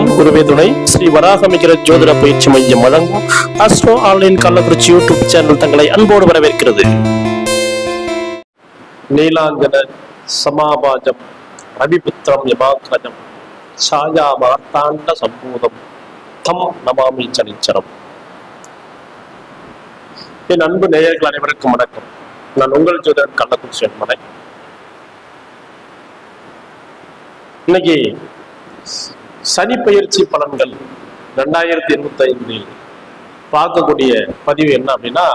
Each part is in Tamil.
வணக்கம். குருவே துணை. ஸ்ரீ வராகமிகர ஜோதிட பயிற்சி மையம் வழங்கும் astro online Kallakurichi YouTube channel தங்களை அன்போடு வரவேற்கிறது. நீலாஞ்சன சமாபாஜம் ரவிபுத்திரம் யமாக்கிரஜம் சாயா மார்த்தாண்ட சம்பூதம் தம் நமாமி சனிச்சரம். என் அன்பு நேயர்கள் அனைவருக்கும் வணக்கம். நான் உங்கள் ஜோதிடர் கள்ளக்குறிச்சி என்பதை இன்னைக்கு சனி பயிற்சி பலன்கள் ரெண்டாயிரத்தி இருபத்தி ஐந்தில் பார்க்கக்கூடிய பதிவு என்ன அப்படின்னா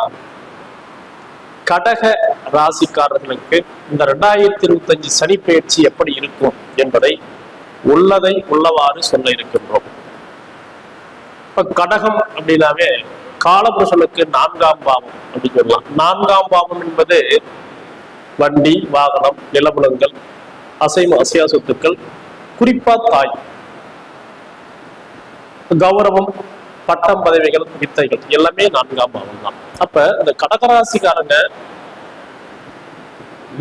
கடக ராசிக்காரர்களுக்கு இந்த ரெண்டாயிரத்தி இருபத்தஞ்சு சனி பயிற்சி எப்படி இருக்கும் என்பதை உள்ளதை உள்ளவாறு சொல்ல இருக்கின்றோம். இப்ப கடகம் அப்படின்னாவே காலபுருஷனுக்கு நான்காம் பாவம் அப்படின்னு சொல்லலாம். நான்காம் பாவம் என்பது வண்டி வாகனம் நிலபுலங்கள் அசைம அசையா சொத்துக்கள் குறிப்பா தாய் கௌரவம் பட்டம் பதவிகள் வித்தைகள் எல்லாமே நான்காம் பாவம் தான். அப்ப இந்த கடகராசிக்காரங்க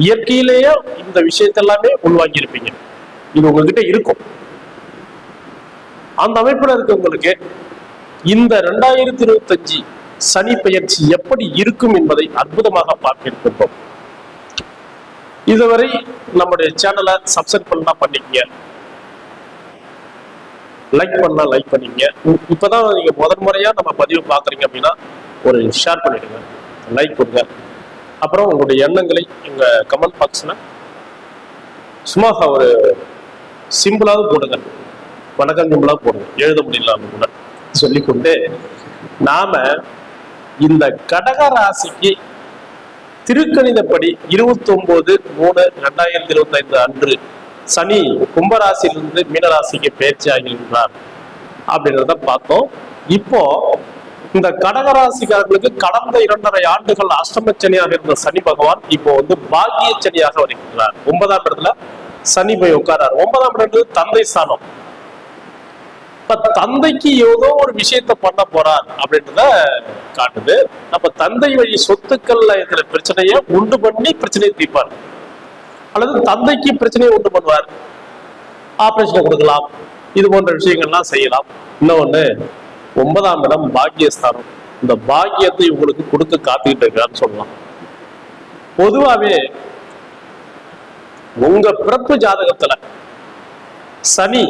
இயற்கையிலேயே இந்த விஷயத்தெல்லாமே உள்வாங்கி இருப்பீங்க இது உங்ககிட்ட இருக்கும். அந்த அமைப்புல இருக்கவங்களுக்கு இந்த ரெண்டாயிரத்தி இருபத்தஞ்சு சனி பயிற்சி எப்படி இருக்கும் என்பதை அற்புதமாக பார்க்க இருக்கின்றோம் இதுவரை நம்முடைய சேனலை சப்ஸ்கிரைப் பண்ணா பண்ணிக்கங்க. லைக் பண்ணா லைக் பண்ணிக்கங்க இ- இப்பதான் நீங்க முதல் முறையா நம்ம பதிவு பார்க்குறீங்க அப்படின்னா ஒரு ஷேர் பண்ணிடுங்க. லைக் கொடுங்க. அப்புறம் உங்களுடைய எண்ணங்களை எங்க கமெண்ட் பாக்ஸில் சும்மா ஒரு சிம்பிளாவது போடுங்க. வணக்கம் சிம்பிளாக போடுங்க. எழுத முடியல கூட. சொல்லிக்கொண்டு நாம இந்த கடக ராசிக்கு திருக்கணிதப்படி இருபத்தி ஒன்பது மூணு ரெண்டாயிரத்தி இருபத்தி ஐந்து அன்று சனி கும்பராசியிலிருந்து மீனராசிக்கு பயிற்சி ஆகின்றார் அப்படின்றத பார்த்தோம். இப்போ இந்த கடகராசிக்காரர்களுக்கு கடந்த இரண்டரை ஆண்டுகள் அஷ்டமச்சனியாக இருந்த சனி பகவான் இப்போ வந்து பாக்கிய சனியாக வருகின்றார். ஒன்பதாம் இடத்துல சனி போய் உட்காரார் ஒன்பதாம் இடத்துல தந்தை ஸ்தானம். இப்ப தந்தைக்கு ஏதோ ஒரு விஷயத்த பண்ண போறார் அப்படின்றத காட்டுது. அப்ப தந்தை வழி சொத்துக்கள்ல இருக்கிற பிரச்சனையை உண்டு பண்ணி பிரச்சனையை தீர்ப்பார். அல்லது தந்தைக்கு பிரச்சனையை உண்டு பண்ணுவார். ஆபரேஷன் கொடுக்கலாம். இது போன்ற விஷயங்கள்லாம் செய்யலாம். இன்னொன்னு ஒன்பதாம் இடம் பாக்கியஸ்தானம். இந்த பாக்கியத்தை உங்களுக்கு கொடுத்து காத்துக்கிட்டு இருக்கான்னு சொல்லலாம். பொதுவாவே உங்க பிறப்பு ஜாதகத்துல சனி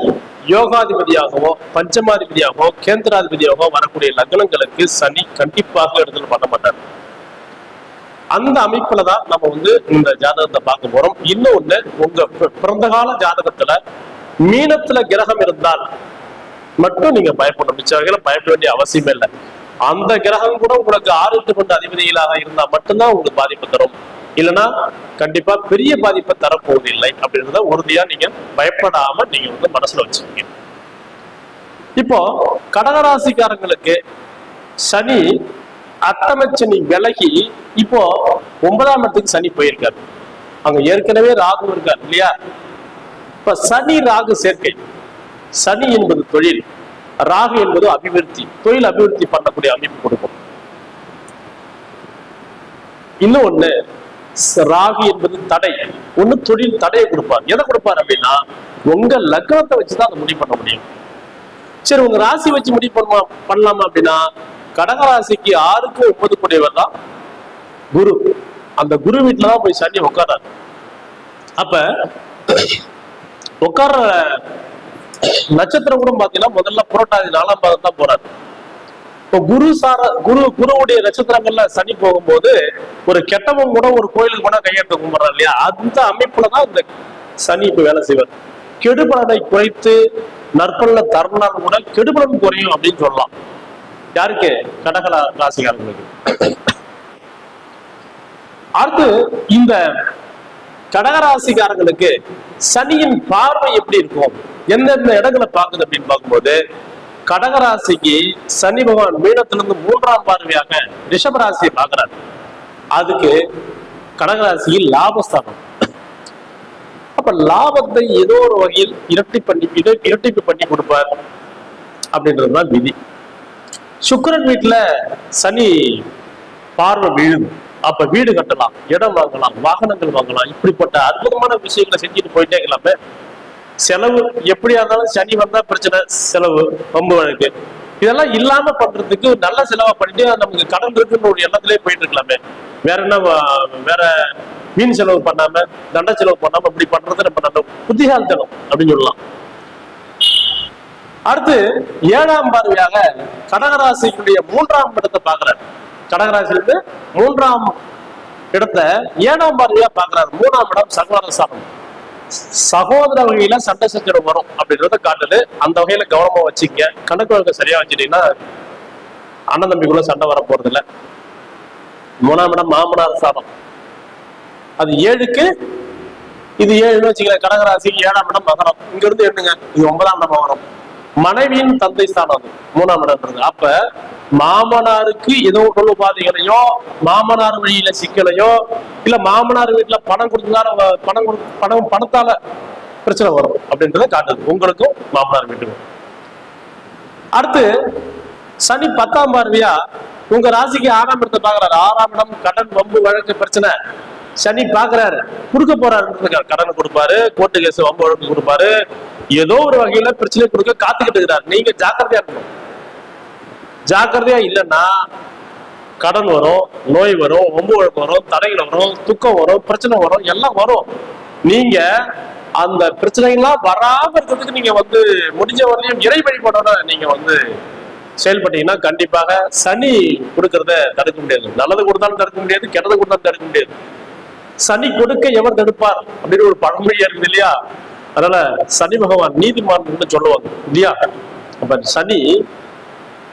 யோகாதிபதியாகவோ பஞ்சமாதிபதியாகவோ கேந்திராதிபதியாகவோ வரக்கூடிய லக்னங்களுக்கு சனி கண்டிப்பாக இடத்துல பண்ண மாட்டார் அந்த அமைப்புல தான் நம்ம வந்து இந்த ஜாதகத்தை பார்க்க போறோம். இன்னொன்னு உங்க பிறந்த கால ஜாதகத்துல மீனத்துல கிரகம் இருந்தால் மட்டும் நீங்க பயப்படணும். மிச்ச வகையில பயப்பட வேண்டிய அவசியமே இல்லை. அந்த கிரகம் கூட உங்களுக்கு ஆறு எட்டு கொண்ட அதிபதிகளாக இருந்தா மட்டும்தான் உங்களுக்கு பாதிப்பு தரும். இல்லைன்னா கண்டிப்பா பெரிய பாதிப்பை தரப்போவது இல்லை அப்படின்றத உறுதியா நீங்க பயப்படாம நீங்க வந்து மனசுல வச்சுக்கீங்க. இப்போ கடகராசிக்காரங்களுக்கு சனி அட்டமச்சனி விலகி இப்போ ஒன்பதாம் இடத்துக்கு சனி போயிருக்காரு. அங்க ஏற்கனவே ராகு இருக்கார் இல்லையா? இப்ப சனி ராகு சேர்க்கை. சனி என்பது தொழில் ராகு என்பது அபிவிருத்தி. தொழில் அபிவிருத்தி பண்ணக்கூடிய அமைப்பு கொடுக்கும். இன்னும் ஒண்ணு ராகு என்பது தடை. ஒண்ணு தொழில் தடையை கொடுப்பார். எதை கொடுப்பார் அப்படின்னா உங்க லக்னத்தை வச்சுதான் அதை முடிவு பண்ண முடியும். சரி உங்க ராசி வச்சு முடிவு பண்ணுமா பண்ணலாமா அப்படின்னா கடகராசிக்கு ஆறுக்கு ஒன்பது கூடியவர் தான் குரு. அந்த குரு வீட்டுல தான் போய் சனி உட்காராரு அப்ப உட்கார்ற நட்சத்திரம் கூட பாத்தீங்கன்னா முதல்ல புரட்டாதி நாலாம் பாதம் தான் போறாரு. இப்போ குரு சார குரு குருவுடைய நட்சத்திரங்கள்ல சனி போகும்போது ஒரு கெட்டவன் கூட ஒரு கோயிலுக்கு போனா கையெழுத்து கும்பிடுறாரு இல்லையா? அந்த அமைப்புல தான் இந்த சனி இப்ப வேலை செய்வார். கெடுபலனை குறைத்து நற்பல்ல தருணால் கூட கெடுபலன் குறையும் அப்படின்னு சொல்லலாம். யாருக்கு? கடகலா ராசிக்காரங்களுக்கு அடுத்து இந்த கடகராசிக்காரங்களுக்கு சனியின் பார்வை எப்படி இருக்கும்? எந்தெந்த இடங்களை பார்க்குது அப்படின்னு பார்க்கும்போது கடகராசிக்கு சனி பகவான் மீனத்திலிருந்து மூன்றாம் பார்வையாக ரிஷபராசியை பார்க்கிறார். அதுக்கு கடகராசியில் லாபஸ்தானம். அப்ப லாபத்தை ஏதோ ஒரு வகையில் இரட்டி பண்ணி இரட்டிப்பு பண்ணி கொடுப்பார் அப்படின்றதுதான் விதி. சுக்கிரன் வீட்டுல சனி பார்வை விழுது. அப்ப வீடு கட்டலாம் இடம் வாங்கலாம் வாகனங்கள் வாங்கலாம். இப்படிப்பட்ட அற்புதமான விஷயங்களை செஞ்சுட்டு போயிட்டே இருக்கலாமே செலவு எப்படியா இருந்தாலும் சனி வந்தா பிரச்சனை செலவு ரொம்ப வழக்கு. இதெல்லாம் இல்லாம பண்றதுக்கு நல்ல செலவா பண்ணிட்டு நமக்கு கடன் இருக்குன்னு ஒரு எண்ணத்திலே போயிட்டு இருக்கலாமே. வேற என்ன வேற மீன் செலவு பண்ணாம தண்ட செலவு பண்ணாம இப்படி பண்றது நம்ம நல்ல புத்திசாலித்தனம் அப்படின்னு சொல்லலாம். அடுத்து ஏழாம் பார்வையாக கடகராசிக்குடைய மூன்றாம் இடத்தை பாக்குறாரு கடகராசியிலிருந்து மூன்றாம் இடத்த ஏழாம் பார்வையா பாக்குறாரு மூணாம் இடம் சகோதர ஸ்தானம் சகோதர வகையில சண்டை சச்சரவு வரும் அப்படின்றத காட்டுது. அந்த வகையில கவனமா வச்சுக்க கணக்கு வழக்கு சரியா வச்சுட்டீங்கன்னா அண்ணன் தம்பிக்குள்ள சண்டை வர போறது இல்ல மூணாம் இடம் மாமனார் ஸ்தானம் அது ஏழுக்கு இது ஏழுன்னு வச்சுக்கலாம் கடகராசிக்கு ஏழாம் இடம் மகரம். இங்க இருந்து எண்ணுங்க. இது ஒன்பதாம் இடம் வரும் மனைவியின் தந்தை ஸ்தானம் மூணாம் இடம்ன்றது. அப்ப மாமனாருக்கு ஏதோ உடல் உபாதைகளையோ மாமனார் வழியில சிக்கலையோ இல்ல மாமனார் வீட்டுல பணம் கொடுத்ததால பணம் கொடு- பணம் பணத்தால பிரச்சனை வரும் அப்படின்றத காட்டுது. உங்களுக்கும் மாமனார் வீட்டுக்கும். அடுத்து சனி பத்தாம் பார்வையா உங்க ராசிக்கு ஆறாம் இடத்தை பாக்குறாரு ஆறாம் இடம் கடன் வம்பு வழக்கு பிரச்சனை. சனி பாக்குறாரு. கொடுக்க போறாரு கடன் கொடுப்பாரு கோர்ட்டு கேஸ் வம்பு வழக்கு கொடுப்பாரு. ஏதோ ஒரு வகையில பிரச்சனை கொடுக்க காத்துக்கிட்டு இருக்கிறார். நீங்க ஜாக்கிரதையா இருக்கணும். ஜாக்கிரதையா இல்லைன்னா கடன் வரும் நோய் வரும் வம்பு வழக்கு வரும் தடைகள் வரும் துக்கம் வரும் பிரச்சனை வரும் எல்லாம் வரும். நீங்க அந்த பிரச்சனைகள்லாம் வராம இருக்கிறதுக்கு நீங்க வந்து முடிஞ்ச வரையும் இறை வழிபாடோட நீங்க வந்து செயல்பட்டீங்கன்னா கண்டிப்பாக சனி கொடுக்கறத தடுக்க முடியாது. நல்லது கொடுத்தாலும் தடுக்க முடியாது கெட்டது கொடுத்தாலும் தடுக்க முடியாது. சனி கொடுக்க எவர் தடுப்பார் அப்படின்னு ஒரு பழமொழியா இருக்குது இல்லையா? அதனால சனி பகவான் நீதிமான் சொல்லுவாங்க இல்லையா? அப்ப சனி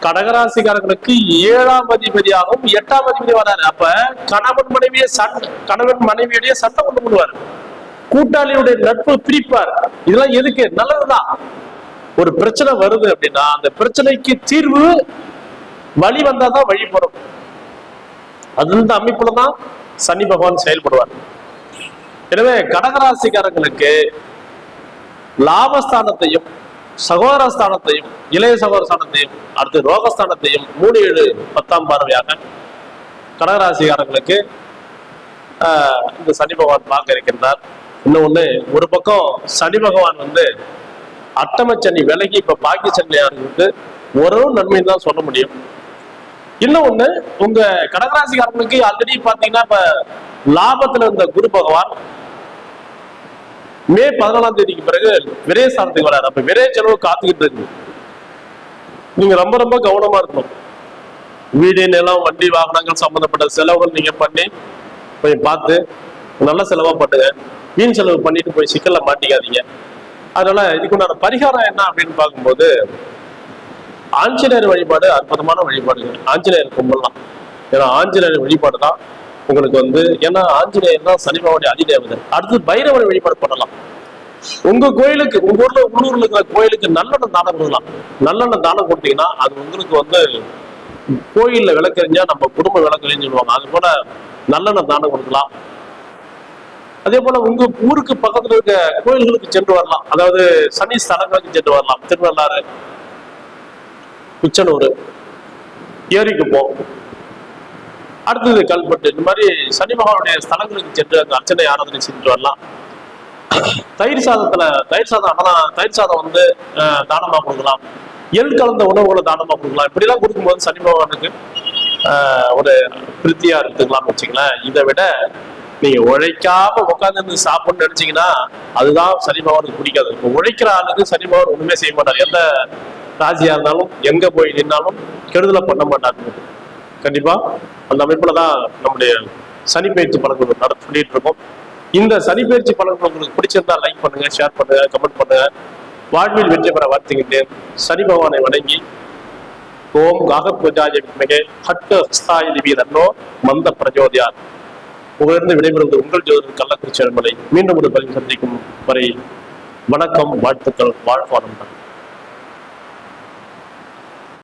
கடகராசிக்காரர்களுக்கு ஏழாம் அதிபதியாகவும் எட்டாம் அதிபதி வராரு அப்ப கணவன் மனைவியை சண்டை கணவன் மனைவியுடைய சண்டை கொண்டு போடுவார். கூட்டாளியுடைய நட்பு பிரிப்பார். இதெல்லாம் எதுக்கு? நல்லதுதான் ஒரு பிரச்சனை வருது அப்படின்னா அந்த பிரச்சனைக்கு தீர்வு வழி வந்தாதான் வழி அது இந்த அமைப்புல தான் சனி பகவான் செயல்படுவார். எனவே கடகராசிக்காரங்களுக்கு லாபஸ்தானத்தையும் சகோதரஸ்தானத்தையும் இளைய சகோதரஸ்தானத்தையும் அடுத்து ரோகஸ்தானத்தையும் மூணு ஏழு பத்தாம் பார்வையாக கடகராசிக்காரங்களுக்கு ஆஹ், இந்த சனி பகவான் பார்க்க இருக்கின்றார். இன்னொன்னு ஒரு பக்கம் சனி பகவான் வந்து அட்டமச்சனி விலகி இப்ப பாக்கிய சனியா இருந்து ஒரு நன்மைன்னு தான் சொல்ல முடியும். இன்னும் ஒண்ணு உங்க கடகராசிக்காரனுக்கு ஆல்ரெடி பாத்தீங்கன்னா இப்ப லாபத்துல இருந்த குரு பகவான் மே பதினாலாம் தேதிக்கு பிறகு விரைய ஸ்தானத்துக்கு வராது அப்ப விரைய செலவு காத்துக்கிட்டு இருக்கு. நீங்க ரொம்ப ரொம்ப கவனமா இருக்கணும். வீடு நிலம் வண்டி வாகனங்கள் சம்பந்தப்பட்ட செலவுகள் நீங்க பண்ணி போய் பார்த்து நல்ல செலவா பண்ணுங்க. வீண் செலவு பண்ணிட்டு போய் சிக்கல்ல மாட்டிக்காதீங்க. அதனால இதுக்குண்டான பரிகாரம் என்ன அப்படின்னு பார்க்கும்போது ஆஞ்சநேயர் வழிபாடு அற்புதமான வழிபாடுகள். ஆஞ்சநேயர் கும்பிடலாம் ஏன்னா ஆஞ்சநேயர் வழிபாடு தான் உங்களுக்கு வந்து ஏன்னா ஆஞ்சநேயர் தான் சனிபாவுடைய அதிதேவதை. அடுத்து பைரவர் வழிபாடு பண்ணலாம். உங்க கோயிலுக்கு உங்க ஊர்ல உள்ளூர்ல இருக்கிற கோயிலுக்கு நல்லெண்ணெய் தானம் கொடுக்கலாம். நல்லெண்ணெய் தானம் கொடுத்தீங்கன்னா அது உங்களுக்கு வந்து கோயில்ல விளக்கறிஞ்சா நம்ம குடும்ப விளக்கறிஞ்சு சொல்லுவாங்க. அது போல நல்லெண்ணெய் தானம் கொடுக்கலாம். அதே போல உங்க ஊருக்கு பக்கத்துல இருக்க கோயில்களுக்கு சென்று வரலாம். அதாவது சனி ஸ்தலங்களுக்கு சென்று வரலாம். திருநள்ளாறு குச்சனூர் ஏரிக்கு போ. அடுத்தது கல்பட்டு இந்த மாதிரி சனி பகவானுடைய ஸ்தலங்களுக்கு சென்று அந்த அர்ச்சனை ஆராதனை சென்று வரலாம். தயிர் சாதத்துல தயிர் சாதம் அன்னதான் தயிர் சாதம் வந்து தானமா கொடுக்கலாம். எள் கலந்த உணவுகளை தானமா கொடுக்கலாம். இப்படிலாம் கொடுக்கும்போது சனி பகவானுக்கு ஆஹ், ஒரு திருப்தியா எடுத்துக்கலாம்னு வச்சுங்களேன் இதை விட நீங்க உழைக்காம உட்கார்ந்து சாப்பிடணும்னு நினைச்சீங்கன்னா அதுதான் சனி பகவானுக்கு பிடிக்காது. உழைக்கிற ஆளுக்கு சனி பகவான் ஒண்ணுமே செய்ய மாட்டார். எந்த ராஜியா இருந்தாலும் எங்க போய் நின்னாலும் கெடுதலை பண்ண மாட்டாங்க. கண்டிப்பா அந்த அமைப்புலதான் நம்முடைய சனி பயிற்சி பலன்கள் நட சொல்லிட்டு இருக்கோம். இந்த சனி பயிற்சி பலன்கள் உங்களுக்கு பிடிச்சிருந்தா லைக் பண்ணுங்க ஷேர் பண்ணுங்க கமெண்ட் பண்ணுங்க. வாழ்வில் வெற்றி பெற வாழ்த்துக்கிட்டு சனி பகவானை வணங்கி ஓம் காகத்வஜாய வித்மகே ஹட்ட ஹஸ்தாய வீரன்னோ மந்த பிரஜோதியார் உங்களிருந்து விடைபெறுவது உங்கள் ஜோதிடர் கள்ளக்குறிச்சி அன்பலை மீண்டும் ஒரு பதிவு சந்திக்கும் வரை வணக்கம் வாழ்த்துக்கள் வாழ்வானந்தன்